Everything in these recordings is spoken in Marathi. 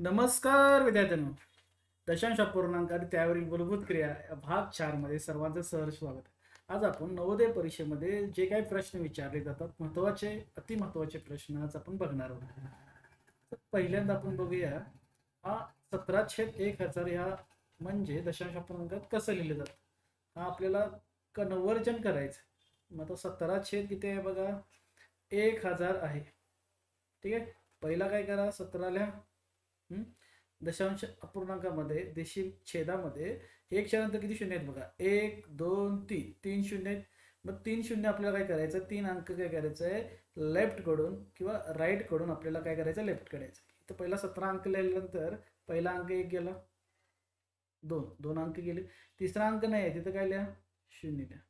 नमस्कार विद्यार्थ्यांनो. दशांश पूर्णांक आणि त्यावरील मूलभूत क्रिया भाग चारमध्ये सर्वांचं सहर्ष स्वागत आहे. आज आपण नवोदय परीक्षेमध्ये जे काही प्रश्न विचारले जातात महत्त्वाचे अति महत्त्वाचे प्रश्न आज आपण बघणार आहोत. तर पहिल्यांदा आपण बघूया हा सतरा छेद एक हजार ह्या म्हणजे दशांश अपूर्णांकात कसं लिहिलं जातं? हा आपल्याला कन्वर्जन करायचं मग आता सतरा छेद किती आहे बघा? एक हजार आहे. ठीक आहे? पहिला काय करा? सतराला दशांश अपूर्णांकामध्ये देशी छेदामध्ये एक नंतर किती शून्य आहेत बघा? एक दोन तीन. तीन शून्य आहेत. मग तीन शून्य आपल्याला काय करायचं? तीन अंक काय करायचं आहे लेफ्टकडून किंवा राईटकडून आपल्याला काय करायचं? लेफ्ट करायचं. तर पहिला सतरा अंक लिहिल्यानंतर पहिला अंक एक गेला. दोन. दोन अंक गेले. तिसरा अंक नाही आहे. तिथं काय लिहा? शून्य लिहा.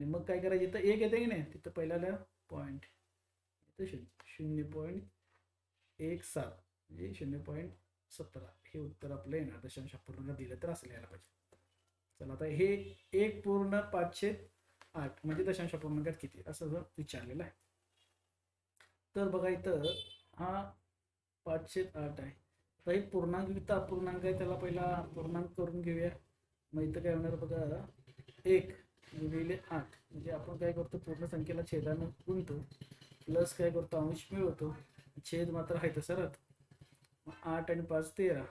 आणि मग काय करायचं? इथं एक येते की नाही? तिथं पहिला लिहा. पॉईंट इथं शून्य. शून्य पॉईंट एक सात. म्हणजे शून्य पॉईंट सतरा हे उत्तर आपलं येणार. दशांश पूर्ण दिलं तर असं लिहायला पाहिजे. चला आता हे एक पूर्ण पाचशे आठ म्हणजे दशांश पूर्णांकात किती? असं जर विचारलेलं आहे. तर बघा इथं हा पाचशे आठ आहे. तर हे पूर्णांक इथं अपूर्णांक आहे त्याला पहिला पूर्णांक करून घेऊया. मग इथं काय होणार बघा एक गुणिले आठ. म्हणजे आपण काय करतो पूर्ण संख्येला छेदानं गुणतो प्लस काय करतो अंश मिळवतो. छेद मात्र आहे तसं राहतो. मग आठ आणि पाच तेरा.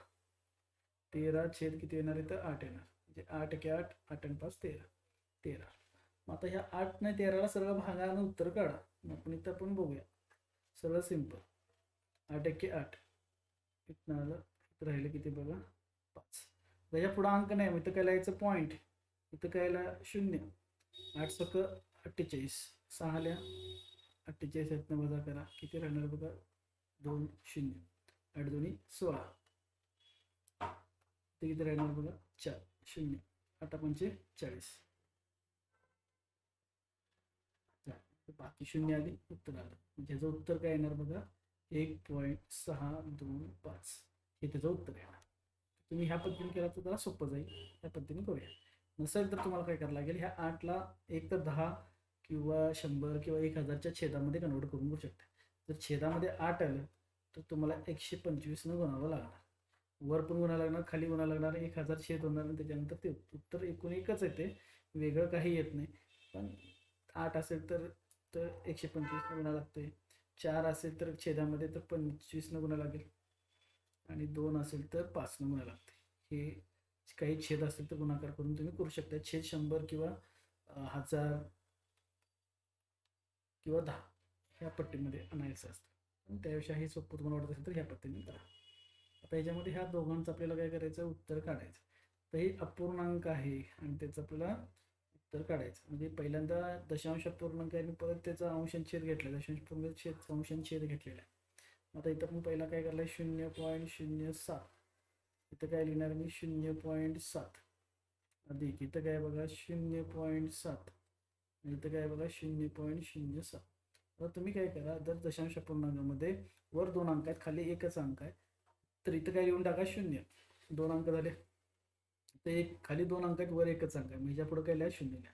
तेरा छेद किती येणार आहे तर आठ येणार. म्हणजे आठ के आठ आठ आणि पाच तेरा. तेरा. मग आता ह्या आठ नाही तेराला सर्व भागानं उत्तर काढा. मग आपण इथं आपण बघूया. सगळं सिंपल आठ एके आठ. इथनं आलं इथं राहिलं किती बघा? पाच. त्याच्या पुढं अंक नाही मग इथं काय लिहायचं? पॉईंट इथं काय शून्य. आठ सक अठ्ठेचाळीस. सहाल्या अठ्ठेचाळीस यातनं वजा करा. किती राहणार बघा? दोन शून्य. आठ दोन्ही सोळा. ते किती राहणार बघा? चार. शून्य. आठ पंचे चाळीस. बाकी शून्य आली उत्तर आलं. म्हणजे ह्याचं उत्तर काय येणार बघा? एक पॉईंट सहा दोन पाच. हे त्याचं उत्तर येणार. तुम्ही ह्या पद्धतीने केला तर जरा सोपं जाईल. ह्या पद्धतीने करूया. नसेल तर तुम्हाला काय करावं लागेल? ह्या आठला एक तर दहा किंवा शंभर किंवा एक हजारच्या छेदामध्ये कन्वर्ट करून घेऊ शकता. जर छेदामध्ये आठ आलं तर तुम्हाला एकशे पंचवीसनं गुणावं लागणार. वर पण गुणा लागणार खाली गुणा लागणार एक हजार छेद होणार आणि त्याच्यानंतर ते उत्तर एकूण एकच येते. वेगळं काही येत नाही. पण आठ असेल तर तर एकशे पंचवीसनं गुणा लागते चार असेल तर छेदामध्ये तर पंचवीसनं गुणा लागेल. आणि दोन असेल तर पाचनं गुणा लागते हे काही छेद असेल तर गुणाकार करून तुम्ही करू शकता. छेद शंभर किंवा हजार किंवा दहा ह्या पट्टीमध्ये आणायचं असतं. पण त्यापेक्षा हे सोपं तुम्हाला वाटत असेल तर ह्या पद्धतीने करा. आता याच्यामध्ये ह्या दोघांचं आपल्याला काय करायचं? उत्तर काढायचं. तर हे अपूर्णांक आहे आणि त्याचं आपल्याला उत्तर काढायचं. म्हणजे पहिल्यांदा दशांश अपूर्णांक आहे आणि परत त्याचा अंश छेद घेतला दशांश पूर्ण छेद अंश छेद घेतलेला आहे. आता इथं आपण पहिला काय करलं शून्य पॉईंट शून्य सात. इथं काय लिहिणार मी? शून्य पॉईंट सात. अधिक इथं काय बघा? शून्य पॉईंट सात. आणि इथं काय बघा? शून्य पॉईंट शून्य सात. तर तुम्ही काय करा जर दशांश पूर्णांकामध्ये वर दोन अंक आहेत खाली एकच अंक आहे. तर इथं काय लिहून टाका शून्य. दोन अंक झाले. तर एक खाली दोन अंक आहेत वर एकच अंक आहे. म्हणजे पुढे काय लिहा शून्य लिहा.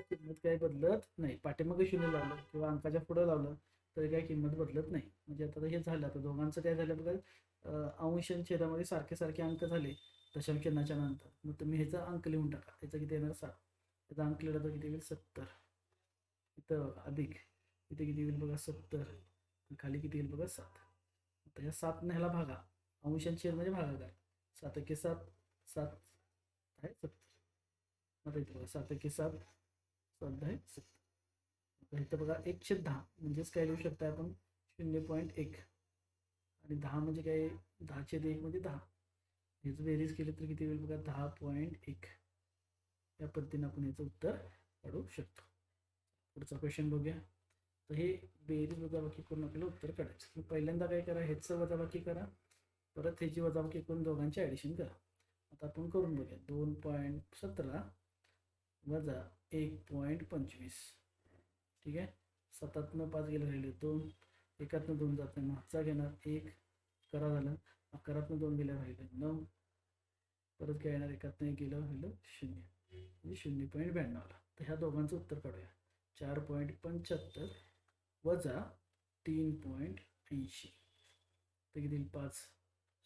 किंमत काय बदलत नाही. पाठीमागे शून्य लावलं किंवा अंकाच्या पुढं लावलं तरी काय किंमत बदलत नाही. म्हणजे आता हे झालं. आता दोघांचं काय झालं बघा अंश छेदामध्ये सारखे सारखे अंक झाले दशांश चिन्हाच्या नंतर. मग तुम्ही ह्याचा अंक लिहून टाका. त्याचा किती येणार? सात. त्याचा अंक लिहिला तर किती येईल? सत्तर. इथं अधिक. इथे किती येईल बघा? सत्तर. खाली किती येईल बघा? सात. आता ह्या सात ह्याला भागा. अंश म्हणजे भागाकार. सात एके सात. सात आहे सत्तर. आता इथे बघा सात एके सात. सात आहे सत्तर. इथं बघा एकशे दहा. म्हणजेच काय लिहू शकता आपण? शून्य पॉईंट एक. आणि दहा म्हणजे काय? दहाचे छेद एक म्हणजे दहा. ह्याचं बेरीज केलं तर किती होईल बघा? दहा पॉईंट एक. या पद्धतीने आपण याचं उत्तर काढू शकतो. पुढचा क्वेश्चन बघूया. तर हे बेरीज वजाबाकी करून आपल्याला उत्तर काढायचं. पहिल्यांदा काय करा ह्याचं वजाबाकी करा परत ह्याची वजाबाकी करून दोघांची ॲडिशन करा. आता आपण करून बघूया. दोन पॉईंट सतरा वजा एक पॉईंट पंचवीस. ठीक आहे? सातातनं पाच गेलं राहिले दोन. एकातनं दोन जात नाही. मागचा घेणार एक. करा झालं. अकरातनं दोन गेल्या राहिले नऊ. परत काय येणार? एकातनं एक गेलं राहिलं शून्य. म्हणजे शून्य पॉईंट ब्याण्णवला. तर ह्या दोघांचं उत्तर काढूया. चार पॉईंट पंच्याहत्तर. वजा तीन पॉईंट ऐंशी. ते किती येईल? पाच.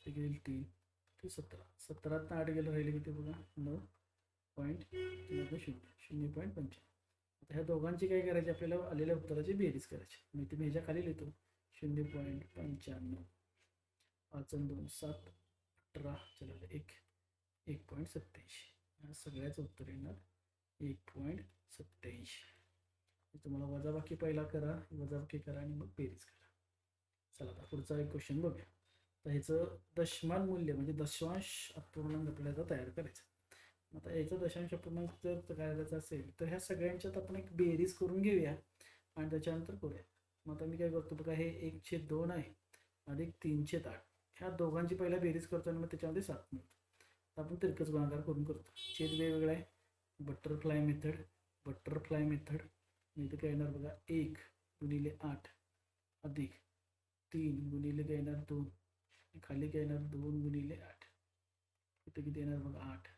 ते गेले तीन. ते सतरा. सतरातनं आठ गेलं राहिले किती बघा? नऊ पॉईंट शून्य. शून्य पॉईंट पंच्याण्णव आता ह्या दोघांची काय करायची? आपल्याला आलेल्या उत्तराची बेरीज करायची. मी ते ह्याच्या खाली लिहितो. शून्य पॉईंट पंच्याण्णव. पाच दोन सात. अठरा. चला एक. एक पॉईंट सत्याऐंशी सगळ्याचं उत्तर येणार एक पॉईंट सत्याऐंशी तुम्हाला वजाबाकी पहिला करा वजाबाकी करा आणि मग बेरीज करा. चला आता पुढचा एक क्वेश्चन बघूया. तर ह्याचं दशमान मूल्य म्हणजे दशांश अपूर्णांक आपल्याला तयार करायचं. आता याचं दशांश अपूर्णांक जर करायचं असेल तर ह्या सगळ्यांच्यात आपण एक बेरीज करून घेऊया आणि त्याच्यानंतर करूया. मग आता मी काय करतो बघा हे एकशे दोन आहे अधिक तीनशे आठ. ह्या दोघांची पहिला बेरीज करतो आणि मग त्याच्यामध्ये सात मिळतो. आपण तिरकस गुणाकार करून करतो. छेद वेगवेगळा आहे. बटरफ्लाय मेथड बटरफ्लाय मेथड इथं काय येणार बघा. एक गुणिले आठ अधिक तीन गुणिले काय येणार? दोन. खाली काय येणार? दोन गुणिले आठ. इथं किती येणार बघा? आठ.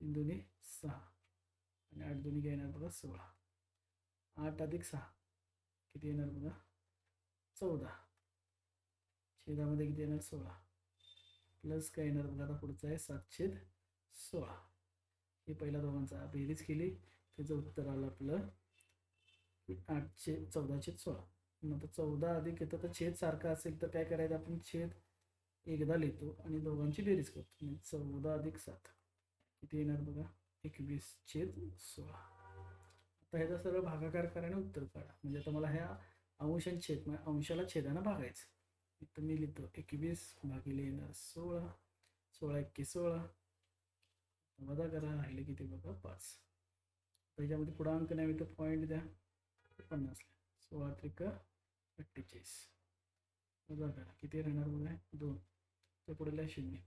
तीन दोन्ही सहा. आणि आठ दोन्ही काय येणार बघा? सोळा. आठ अधिक सहा. किती येणार बघा? चौदा. छेदामध्ये किती येणार? सोळा. प्लस काय येणार बघा? आता पुढचं आहे सातशे सोळा. हे पहिल्या दोघांचा बेरीज केली. त्याचं उत्तर आलं आपलं आठशे चौदाशे सोळा. मग आता चौदा अधिक येतं तर छेद सारखा असेल तर काय करायचं? आपण छेद एकदा लिहितो आणि दोघांची बेरीज करतो. म्हणजे चौदा अधिक सात. किती येणार बघा? एकवीस छेद सोळा. आता ह्याचा सर्व भागाकार कराने उत्तर काढा. म्हणजे आता मला ह्या अंशान छेद म्हणजे अंशाला छेदानं भागायचं इथं मी लिहितो एकवीस भागिले येणार सोळा. सोळा एक्के सोळा. वजा करा राहिले किती बघा? पाच. त्याच्यामध्ये पुढं अंक नाही तर पॉईंट द्या. पन्नासला. सोळा त्रिक अठ्ठेचाळीस. वजा करा किती राहणार बघा? दोन. तर पुढे शून्य.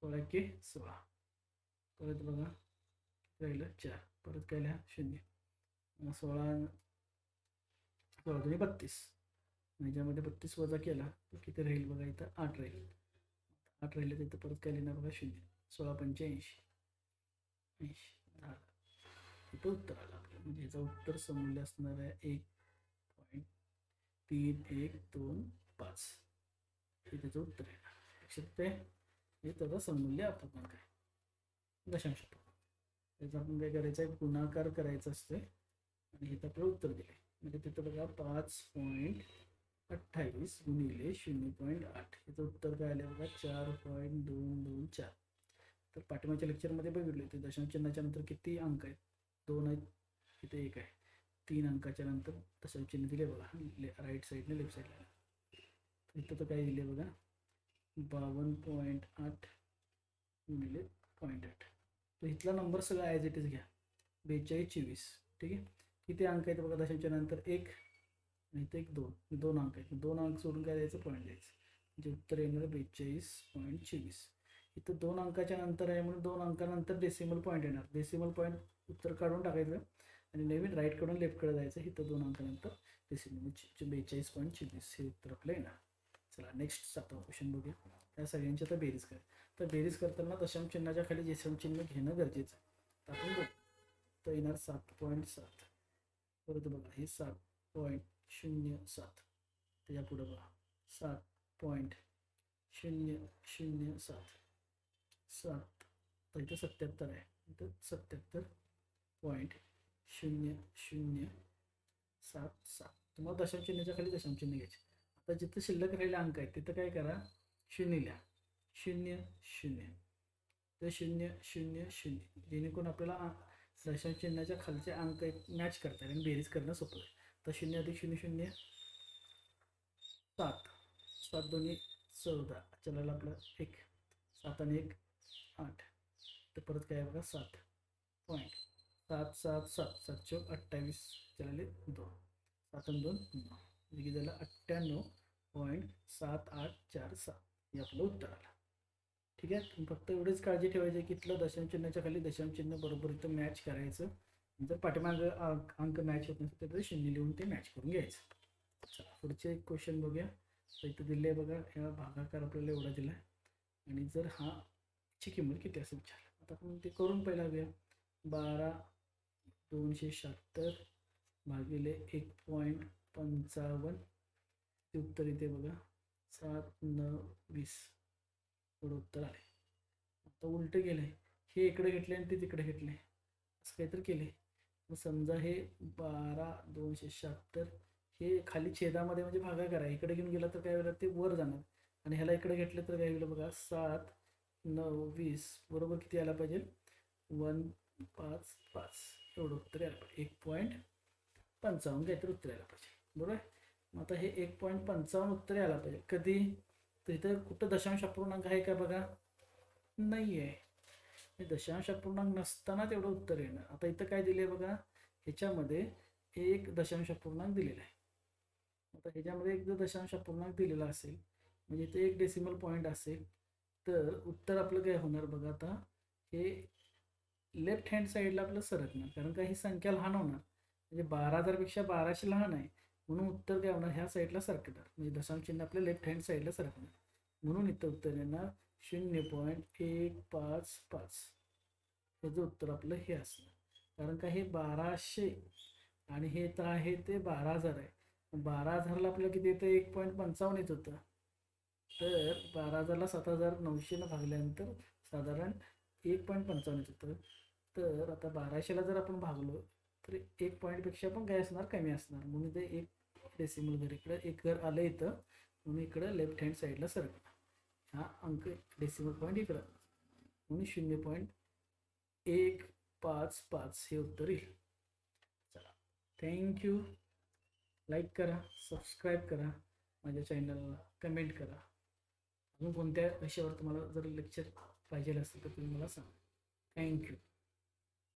सोळा के सोळा. परत बघा. राहिलं? चार. परत काय लिहा? शून्य. सोळा सोळा दोन्ही बत्तीस. ज्यामध्ये बत्तीस वजा केला तर किती राहील बघा? इथं आठ राहील. आठ राहिले तर इथं परत काय लिहिणार बघा? शून्य. सोळा पंच्याऐंशी. ऐंशी. झालं उत्तर आलं? आपलं म्हणजे याचं उत्तर समूल्य असणार आहे एक पॉईंट तीन एक दोन पाच. हे त्याचं उत्तर आहे. लक्षात ते हे त्याचं समूल्य अपूर्णांक आहे दशांश त्याचा त्याचं आपण काय करायचं आहे? गुणाकार करायचा असते आणि हे आपलं उत्तर दिले म्हणजे तिथं बघा पाच पॉईंट अठ्ठावीस गुणिले शून्य पॉईंट आठ. याचं उत्तर काय आलं बघा? चार पॉईंट दोन दोन चार. तर पाठिंबाच्या लेक्चरमध्ये बघितले ते दशांश चिन्हाच्या नंतर किती अंक आहेत? दोन आहेत. इथे एक आहे. तीन अंकाच्या नंतर तसं चिन्ह दिले बघा. ले राईट साईडने लेफ्ट साईडला इथं तर काय दिले बघा. बावन्न पॉईंट आठ गुणिले पॉईंट आठ. तर इथला नंबर सगळा ॲज इट इज घ्या. बेचाळीस चोवीस. ठीक आहे? किती अंक आहेत बघा दशांच्या नंतर? एक आणि इथे एक दोन. दोन अंक आहेत. दोन अंक सोडून काय द्यायचं? पॉईंट द्यायचं. म्हणजे उत्तर येणार बेचाळीस पॉईंट चोवीस. इथं दोन अंकाच्या नंतर आहे म्हणून दोन अंकानंतर डेसिमल पॉईंट येणार. डेसिमल पॉईंट उत्तर काढून टाकायचं आणि नवीन राईटकडून लेफ्टकडे जायचं इथं दोन अंकानंतर डेसिमल म्हणजे बेचाळीस पॉईंट चिन्नीस हे उत्तर आपलं येणार. चला नेक्स्ट सातवा क्वेश्चन बघूया. त्या सगळ्यांची आता बेरीज करा. तर बेरीज करताना दशम चिन्हाच्या खाली जेसम चिन्ह घेणं गरजेचं आहे. तर आपण बघू. तर येणार सात पॉईंट सात. परत बघा हे सात पॉईंट शून्य सात. त्याच्या पुढं बघा. सात पॉईंट शून्य शून्य सात. सात तर इथं सत्याहत्तर आहे. इथं सत्याहत्तर पॉईंट शून्य शून्य सात सात. तुम्हाला दशांश चिन्हाच्या खाली दशांश चिन्ह घ्यायचे. आता जिथं शिल्लक राहिलेले अंक आहेत तिथं काय करा? शून्य लिहा. शून्य शून्य. तर शून्य शून्य शून्य. जेणेकरून आपल्याला आ- दशांश चिन्हाच्या खालचे अंक एक मॅच करता येईल आणि बेरीज करणं सोपं आहे तर शून्य अधिक शून्य शून्य. सात. सात दोन्ही चौदा. चला आपलं एक. सात आणि एक. आठ. तर परत काय आहे बघा सात. पॉईंट. सात सात सात. सात चौक अठ्ठावीस. चलाले दोन. सात आणि दोन नऊ. म्हणजे झालं? अठ्ठ्याण्णव पॉईंट सात आठ चार सात हे आपलं उत्तर आलं. ठीक आहे? फक्त एवढीच काळजी ठेवायची की इथलं दशमचिन्हाच्या खाली दशमचिन्ह बरोबर इथं मॅच करायचं. जर पाठीमागं अंक अंक मॅच होत नसेल तर शून्य लिहून ते मॅच करून घ्यायचं. चला पुढचे एक क्वेश्चन बघूया. तर इथं दिले बघा ह्या भागाकार आपल्याला एवढा दिला आणि जर हा ची किंमत किती असं विचारलं आता आपण ते करून पहिला घेऊया बारा दोनशे शहात्तर भागिले एक पॉईंट पंचावन्न. ते उत्तर इथे बघा. सात नऊ वीस. एवढं उत्तर आले आता उलटं गेलंय हे इकडे घेतले आणि ते तिकडे घेतले असं काहीतरी केले मग समजा हे बारा दोनशे शहात्तर हे खाली छेदामध्ये म्हणजे भागाकार आहे. इकडे घेऊन गेला तर काय होईल? ते वर जाणार. आणि ह्याला इकडे घेतलं तर काय होईल बघा? सात नऊ वीस बरोबर किती आला पाहिजे? वन पाच पाच. एवढं उत्तर यायला पाहिजे. एक पॉईंट पंचावन्न काहीतरी उत्तर यायला पाहिजे. बरोबर? मग आता हे एक पॉईंट पंचावन्न उत्तर यायला पाहिजे. कधी? तर इथं कुठं दशांश अपूर्णांक आहे का बघा? नाही आहे हे म्हणजे दशांश अपूर्णांक नसताना तेवढं उत्तर येणार. आता इथं काय दिले बघा? ह्याच्यामध्ये एक दशांश अपूर्णांक दिलेला आहे. आता ह्याच्यामध्ये एक जर दशांश अपूर्णांक दिलेला असेल म्हणजे इथे एक डेसिमल पॉईंट असेल तर उत्तर आपलं काय होणार बघा आता हे लेफ्ट हँड साईडला आपलं सरकणार. कारण का ही संख्या लहान होणार. म्हणजे बारा हजारपेक्षा बाराशे लहान आहे. म्हणून उत्तर काय होणार? ह्या साईडला सरकणार. म्हणजे दशांश चिन्ह आपल्या लेफ्ट हँड साईडला सरकणार. म्हणून इथं उत्तर येणार शून्य पॉईंट एक पाच पाच. त्याचं उत्तर आपलं हे असणार. कारण का हे बाराशे आणि हे तर आहे ते बारा हजार आहे. बारा हजारला आपल्याला किती येतं? एक पॉईंट पंचावन्न येत होतं. तर बारा हजारला सात हजार नऊशेनं भागल्यानंतर साधारण एक पॉईंट पंचावन्न येत तर आता बाराशेला जर आपण भागलो तर एक पॉईंटपेक्षा पण काय असणार कमी असणार. म्हणून ते एक डेसिमल घर इकडं एक घर आलं इथं. म्हणून इकडं लेफ्ट हँड साईडला सरकणार हा अंक डेसिमल पॉईंट इकडं. म्हणून शून्य पॉईंट एक पाच पाच हे उत्तर येईल. चला. थँक्यू लाईक करा सबस्क्राईब करा. माझ्या चॅनलला कमेंट करा. कोणत्या विषयावर तुम्हाला जर लेक्चर पाहिजे असेल तर तुम्ही मला सांगा. थँक्यू